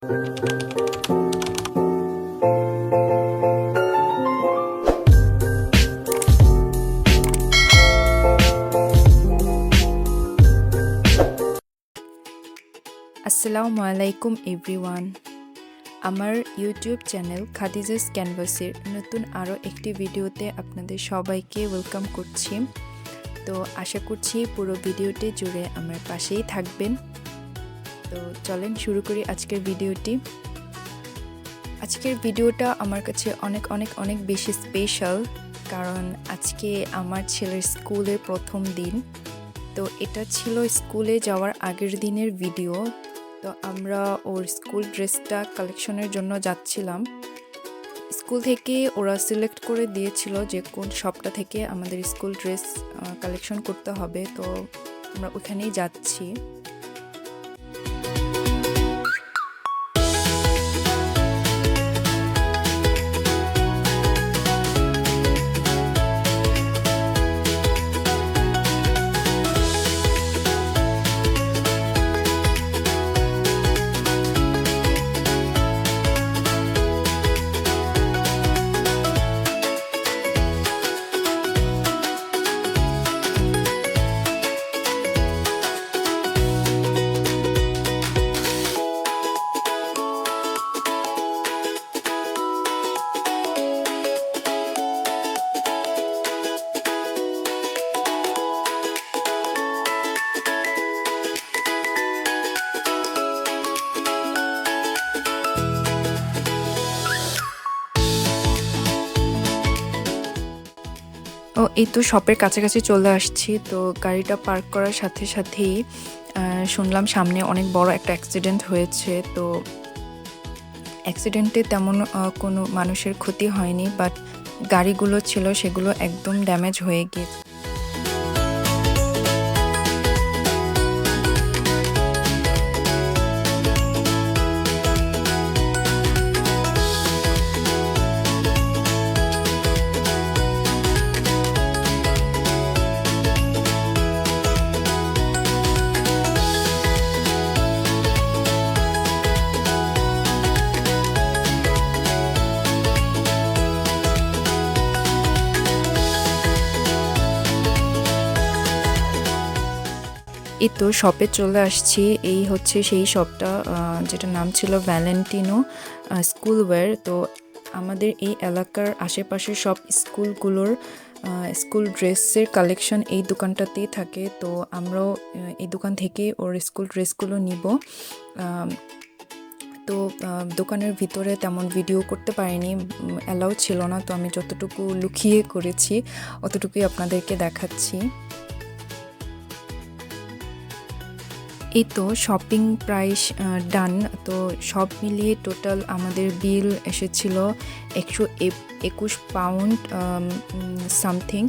আসসালামু আলাইকুম এভরিওয়ান আমার ইউটিউব চ্যানেল খাদিজাস ক্যানভাসের নতুন আরও একটি ভিডিওতে আপনাদের সবাইকে ওয়েলকাম করছি। তো আশা করছি পুরো ভিডিওটি জুড়ে আমার পাশেই থাকবেন। তো চলেন শুরু করি আজকের ভিডিওটি। আজকের ভিডিওটা আমার কাছে অনেক অনেক অনেক বেশি স্পেশাল কারণ আজকে আমার ছেলের স্কুলের প্রথম দিন। তো এটা ছিল স্কুলে যাওয়ার আগের দিনের ভিডিও। তো আমরা ওর স্কুল ড্রেসটা কালেকশনের জন্য যাচ্ছিলাম। স্কুল থেকে ওরা সিলেক্ট করে দিয়েছিল যে কোন শপটা থেকে আমাদের স্কুল ড্রেস কালেকশন করতে হবে। তো আমরা ওখানেই যাচ্ছি। ও, এই তো শপের কাছাকাছি চলে আসছি। তো গাড়িটা পার্ক করার সাথে সাথেই শুনলাম সামনে অনেক বড় একটা অ্যাক্সিডেন্ট হয়েছে। তো অ্যাক্সিডেন্টে তেমন কোনো মানুষের ক্ষতি হয়নি বাট গাড়িগুলো ছিল সেগুলো একদম ড্যামেজ হয়ে গিয়েছে তো শপে চলে আসছি। এই হচ্ছে সেই শপটা যেটা নাম ছিল ভ্যালেন্টিনো স্কুল ওয়্যার তো আমাদের এই এলাকার আশেপাশের সব স্কুলগুলোর স্কুল ড্রেসের কালেকশন এই দোকানটাতেই থাকে। তো আমরাও এই দোকান থেকে ওর স্কুল ড্রেসগুলো নিব। তো দোকানের ভিতরে তেমন ভিডিও করতে পারিনি অ্যালাউ ছিল না। তো আমি যতটুকু লুকিয়ে করেছি, অতটুকুই আপনাদেরকে দেখাচ্ছি। এই তো শপিং প্রাইস ডান তো সব মিলিয়ে টোটাল আমাদের বিল এসেছিল একশো একুশ পাউন্ড সামথিং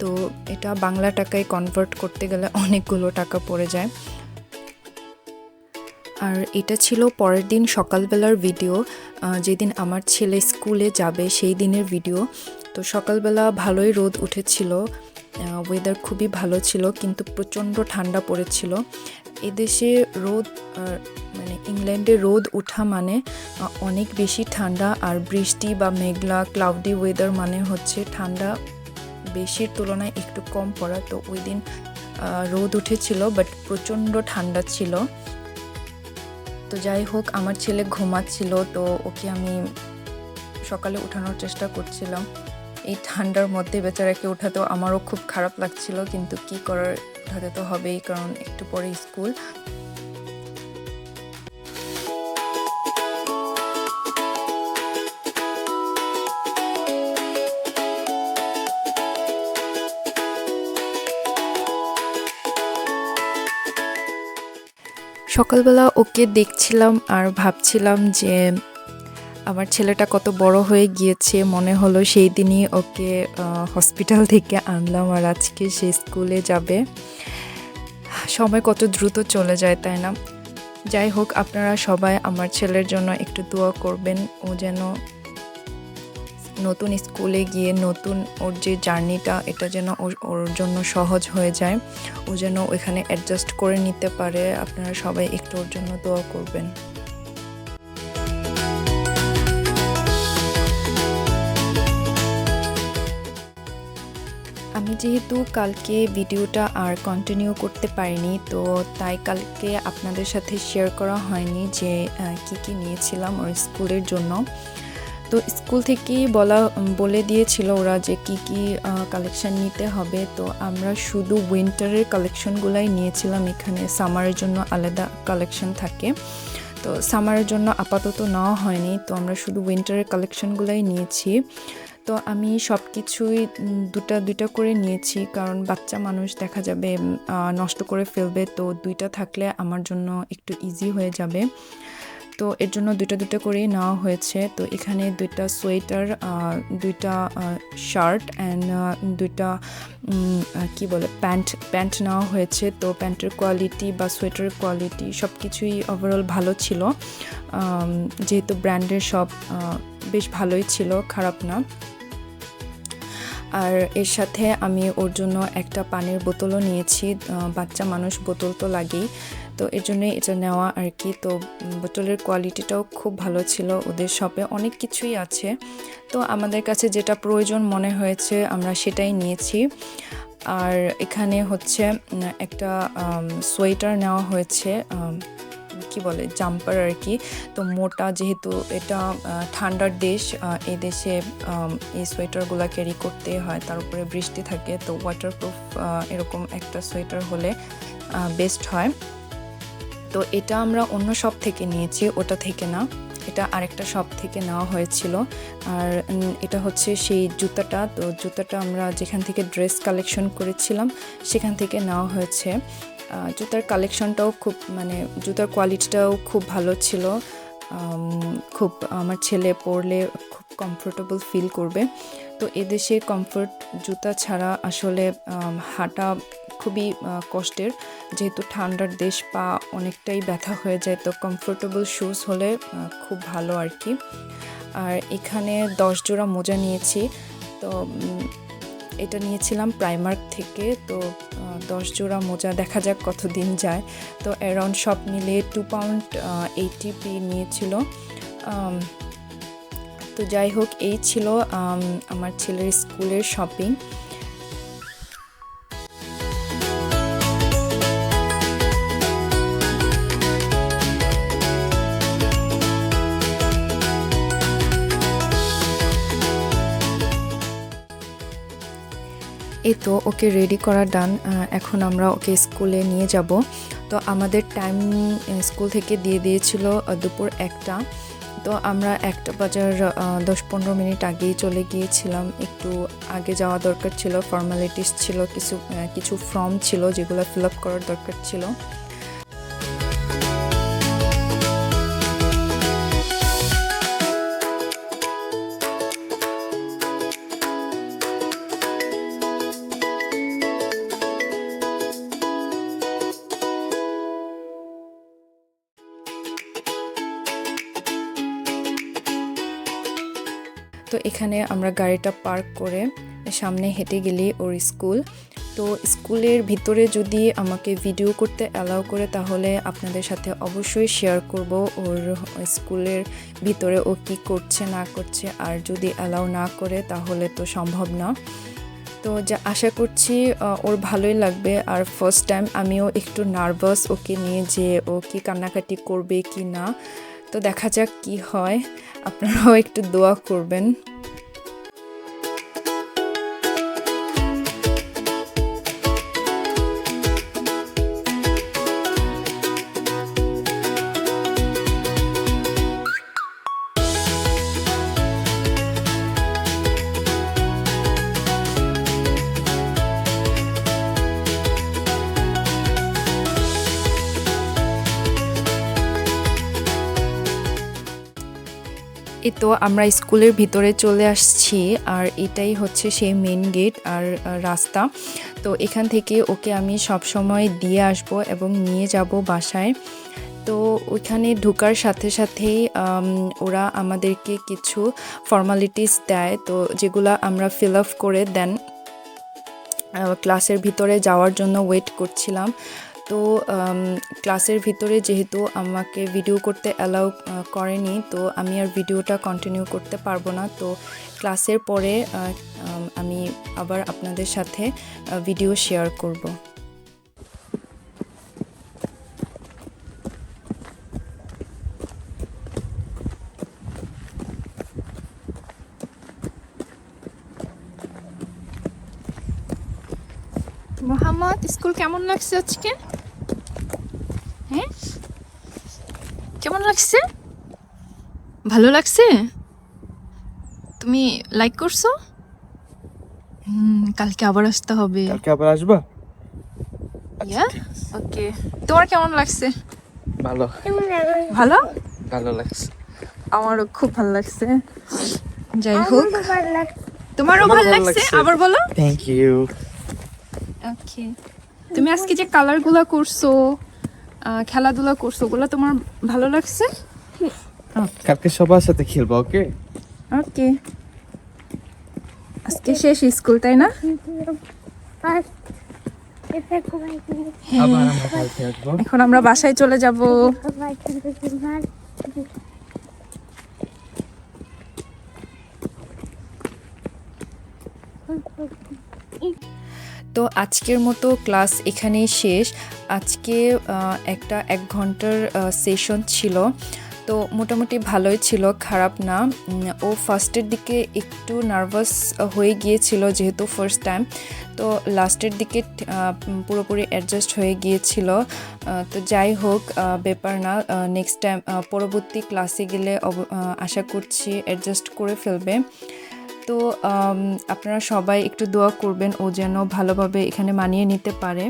তো এটা বাংলা টাকায় কনভার্ট করতে গেলে অনেকগুলো টাকা পড়ে যায়। আর এটা ছিল পরের দিন সকালবেলার ভিডিও যেদিন আমার ছেলে স্কুলে যাবে সেই দিনের ভিডিও তো সকালবেলা ভালোই রোদ উঠেছিল। ওয়েদার খুবই ভালো ছিল, কিন্তু প্রচণ্ড ঠান্ডা পড়েছিল। এদেশে রোদ মানে ইংল্যান্ডে রোদ ওঠা মানে অনেক বেশি ঠান্ডা, আর বৃষ্টি বা মেঘলা ক্লাউডি ওয়েদার মানে হচ্ছে ঠান্ডা বেশির তুলনায় একটু কম পড়া। তো ওই দিন রোদ উঠেছিল বাট প্রচণ্ড ঠান্ডা ছিল। তো যাই হোক, আমার ছেলে ঘুমাচ্ছিল, তো ওকে আমি সকালে উঠানোর চেষ্টা করছিলাম। এই ঠান্ডার মধ্যে বেচারাকে ওঠাতেও আমারও খুব খারাপ লাগছিল, কিন্তু কি করার? উঠাতে তো হবেই, কারণ একটু পরে স্কুল। সকালবেলা ওকে দেখছিলাম আর ভাবছিলাম যে আমার ছেলেটা কত বড় হয়ে গিয়েছে, মনে হলো সেই দিনই ওকে হসপিটাল থেকে আনলাম আর আজকে সে স্কুলে যাবে। সময় কত দ্রুত চলে যায়, তাই না? যাই হোক, আপনারা সবাই আমার ছেলের জন্য একটু দোয়া করবেন। ও যেন নতুন স্কুলে গিয়ে নতুন ওর যে জার্নিটা, এটা যেন ওর- জন্য সহজ হয়ে যায়। ও যেন ওইখানে অ্যাডজাস্ট করে নিতে পারে। আপনারা সবাই একটু ওর জন্য দোয়া করবেন। যেহেতু কালকে ভিডিওটা আর কন্টিনিউ করতে পারিনি, তো তাই কালকে আপনাদের সাথে শেয়ার করা হয়নি যে কি কি নিয়েছিলাম ওর স্কুলের জন্য। তো স্কুল থেকেই বলা, বলে দিয়েছিল ওরা যে কি কি কালেকশন নিতে হবে। তো আমরা শুধু উইন্টারের কালেকশনগুলাই নিয়েছিলাম, এখানে সামারের জন্য আলাদা কালেকশন থাকে। তো সামারের জন্য আপাতত নেওয়া হয়নি, তো আমরা শুধু উইন্টারের কালেকশনগুলাই নিয়েছি। তো আমি সব কিছুই দুটা, দুইটা করে নিয়েছি। কারণ বাচ্চা মানুষ দেখা যাবে নষ্ট করে ফেলবে। তো দুইটা থাকলে আমার জন্য একটু ইজি হয়ে যাবে। তো এর জন্য দুইটা দুইটা করেই নেওয়া হয়েছে। তো এখানে দুইটা সোয়েটার দুইটা শার্ট অ্যান্ড দুইটা কি বলে, প্যান্ট প্যান্ট নেওয়া হয়েছে। তো প্যান্টের কোয়ালিটি বা সোয়েটারের কোয়ালিটি সব কিছুই ওভারঅল ভালো ছিল। যেহেতু ব্র্যান্ডের সব বেশ ভালোই ছিল, খারাপ না। আর এর সাথে আমি ওর জন্য একটা পানির বোতলও নিয়েছি। বাচ্চা মানুষ বোতল তো লাগেই। তো এর জন্য এটা নেওয়া আর কি। তো বোতলের কোয়ালিটিটাও খুব ভালো ছিল ওদের শপে। অনেক কিছুই আছে। তো আমাদের কাছে যেটা প্রয়োজন মনে হয়েছে আমরা সেটাই নিয়েছি। আর এখানে হচ্ছে একটা সোয়েটার নেওয়া হয়েছে কি বলে জাম্পার আর কি তো মোটা যেহেতু এটা ঠান্ডার দেশ এ দেশে এই সোয়েটারগুলো ক্যারি করতে হয়, তার উপরে বৃষ্টি থাকে, তো ওয়াটারপ্রুফ এরকম একটা সোয়েটার হলে বেস্ট হয়। তো এটা আমরা অন্য শপ থেকে নিয়েছি, ওটা থেকে না, এটা আরেকটা শপ থেকে নেওয়া হয়েছিল। আর এটা হচ্ছে সেই জুতাটা, তো জুতাটা আমরা যেখান থেকে ড্রেস কালেকশন করেছিলাম, সেখান থেকে নেওয়া হয়েছে। জুতার কালেকশনটাও খুব মানে জুতার কোয়ালিটিটাও খুব ভালো ছিল। খুব আমার ছেলে পরলে খুব কমফোর্টেবল ফিল করবে। তো এদেশে কমফোর্ট জুতা ছাড়া আসলে হাঁটা খুবই কষ্টের। যেহেতু ঠান্ডার দেশ, পা অনেকটাই ব্যথা হয়ে যায়, তো কমফোর্টেবল শুজ হলে খুব ভালো আর কি। আর এখানে দশ জোড়া মোজা নিয়েছি। তো এটা নিয়েছিলাম প্রাইমার্ক থেকে, তো দশ জোড়া মোজা দেখা যাক কতদিন যায়। তো অ্যারাউন্ড সব মিলে টু পাউন্ড এইটি পি নিয়েছিল। তো যাই হোক, এই ছিল আমার ছেলের স্কুলের শপিং এই তো ওকে রেডি করা ডান এখন আমরা ওকে স্কুলে নিয়ে যাব। তো আমাদের টাইম স্কুল থেকে দিয়ে দিয়েছিল দুপুর একটা। তো আমরা একটা বাজার দশ পনেরো মিনিট আগেই চলে গিয়েছিলাম। একটু আগে যাওয়া দরকার ছিল ফর্মালিটিস ছিল, কিছু কিছু ফর্ম ছিল যেগুলো ফিল আপ করার দরকার ছিল। তো এখানে আমরা গাড়িটা পার্ক করে সামনে হেঁটে গেলে ওর স্কুল। তো স্কুলের ভিতরে যদি আমাকে ভিডিও করতে অ্যালাউ করে তাহলে আপনাদের সাথে অবশ্যই শেয়ার করব ওর স্কুলের ভিতরে ও কি করছে, না করছে। আর যদি অ্যালাউ না করে তাহলে তো সম্ভব না। তো যা আশা করছি ওর ভালোই লাগবে। আর ফার্স্ট টাইম আমিও একটু নার্ভাস ওকে নিয়ে যে ও কি কান্নাকাটি করবে কি না। তো দেখা যাক কি হয়। আপনারাও একটু দোয়া করবেন। এই তো আমরা স্কুলের ভিতরে চলে আসছি, আর এটাই হচ্ছে সেই মেন গেট আর রাস্তা। তো এখান থেকে ওকে আমি সব সময় দিয়ে আসব এবং নিয়ে যাব বাসায়। তো ওইখানে ঢুকার সাথে সাথেই ওরা আমাদেরকে কিছু ফর্মালিটিস দেয়। তো যেগুলো আমরা ফিল আপ করে দেন ক্লাসের ভিতরে যাওয়ার জন্য ওয়েট করছিলাম। তো ক্লাসের ভিতরে যেহেতু আমাকে ভিডিও করতে অ্যালাউ করেনি, তো আমি আর ভিডিওটা কন্টিনিউ করতে পারব না। তো ক্লাসের পরে আমি আবার আপনাদের সাথে ভিডিও শেয়ার করব। মোহাম্মদ, স্কুল কেমন লাগছে আজকে? হ্যাঁ? কেমন লাগছে? ভালো লাগছে? তুমি লাইক করছ? হুম কালকে আবার আসতে হবে। কালকে আবার আসবা? ইয়া ওকে তোমার কেমন লাগছে? ভালো। ভালো? ভালো লাগছে। আমারও খুব ভালো লাগছে। যাই হোক। তোমারও ভালো লাগছে। আবার বলো। থ্যাংক ইউ ওকে তুমি আজকে যে কালারগুলো করছ খেলাধুলা করছ ওগুলো তোমার ভালো লাগছে? কালকে সবার সাথে খেলব ওকে? ওকে। আজকে শেষ স্কুল তাই না? আসব। এখন আমরা বাসায় চলে যাব। তো আজকের মতো ক্লাস এখানেই শেষ। আজকে একটা এক ঘণ্টার সেশন ছিল। তো মোটামুটি ভালোই ছিল, খারাপ না। ও ফার্স্টের দিকে একটু নার্ভাস হয়ে গিয়েছিল যেহেতু ফার্স্ট টাইম তো লাস্টের দিকে পুরোপুরি অ্যাডজাস্ট হয়ে গিয়েছিল। তো যাই হোক ব্যাপার না। নেক্সট টাইম পরবর্তী ক্লাসে গেলে আশা করছি অ্যাডজাস্ট করে ফেলবে। তো আপনারা সবাই একটু দোয়া করবেন ও যেন ভালোভাবে এখানে মানিয়ে নিতে পারে।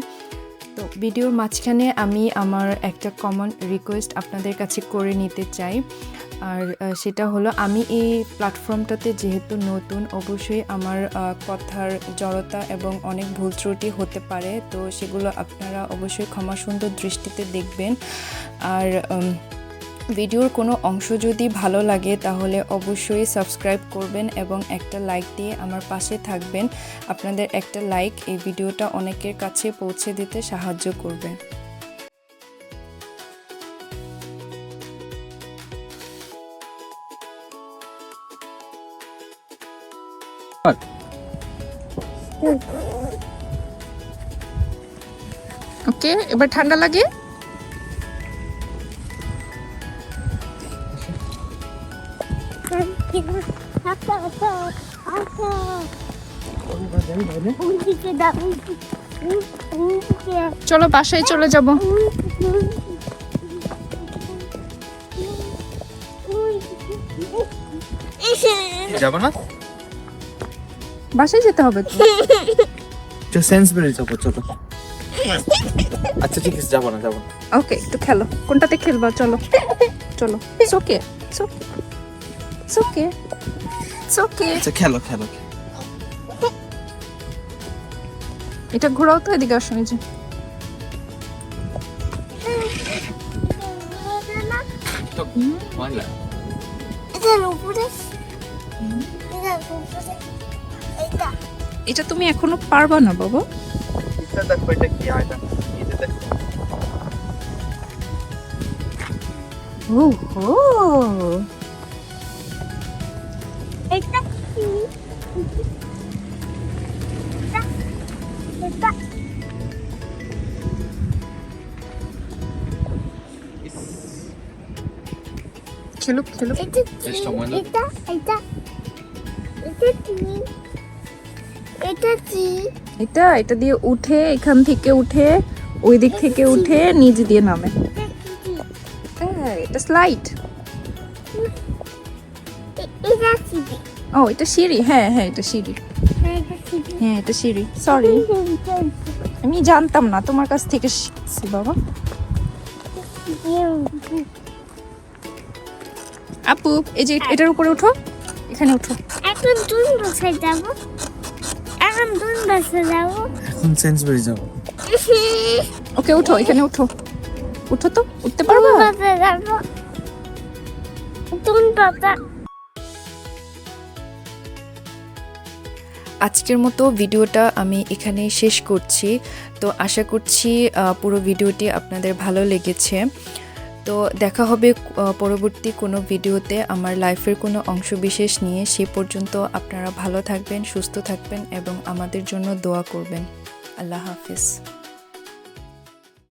তো ভিডিওর মাঝখানে আমি আমার একটা কমন রিকোয়েস্ট আপনাদের কাছে করে নিতে চাই। আর সেটা হলো আমি এই প্ল্যাটফর্মটাতে যেহেতু নতুন, অবশ্যই আমার কথার জড়তা এবং অনেক ভুল ত্রুটি হতে পারে। তো সেগুলো আপনারা অবশ্যই ক্ষমা সুন্দর দৃষ্টিতে দেখবেন। আর ভিডিওর কোনো অংশ যদি ভালো লাগে, তাহলে অবশ্যই সাবস্ক্রাইব করবেন এবং একটা লাইক দিয়ে আমার পাশে থাকবেন। আপনাদের একটা লাইক এই ভিডিওটা অনেকের কাছে পৌঁছে দিতে সাহায্য করবে। ওকে, এবার ঠান্ডা লাগে চলো বাসায় চলে যাব। যাব না? বাসায় যেতে হবে তো। তো সেন্সবেরি যাব চলো। আচ্ছা ঠিক আছে যাব না যাব ওকে একটু খেলো। কোনটাতে খেলবা? চলো চলো। ওকে ওকে ওকে আচ্ছা খেলো খেলো এটা ঘোরাও তো এদিকে আসো এই যে। এটা তুমি এখনও পারবা না বাবা। দেখো এটা কি হয় দেখো। ওহো! খেলুক বেশ সময় না এটা এটা এটা কি? এটা কি? এটা এটা দিয়ে উঠে এখান থেকে উঠে ওই দিক থেকে উঠে নিচ দিয়ে নামে। এটা হ্যাঁ স্লাইড কি? ও এটা সিঁড়ি। হ্যাঁ হ্যাঁ এটা সিঁড়ি। হ্যাঁ এটা সিঁড়ি। সরি আমি জানতাম না তোমার কাছ থেকে শিখছি বাবা। আপু এই যে এটার উপরে উঠো। এখানে উঠো। এখন তুমি বসে যাব। এখন তুমি বসে যাব। এখন সেন্সবেরি যাব। ওকে উঠো এখানে উঠো। উঠো তো উঠতে পারবা? বসে যাব। তুমি বাবা আজকের মতো ভিডিওটা আমি এখানেই শেষ করছি। তো আশা করছি পুরো ভিডিওটি আপনাদের ভালো লেগেছে। তো দেখা হবে পরবর্তী কোনো ভিডিওতে। আমার লাইফের কোনো অংশ বিশেষ নিয়ে সে পর্যন্ত আপনারা ভালো থাকবেন, সুস্থ থাকবেন এবং আমাদের জন্য দোয়া করবেন। আল্লাহ হাফিজ।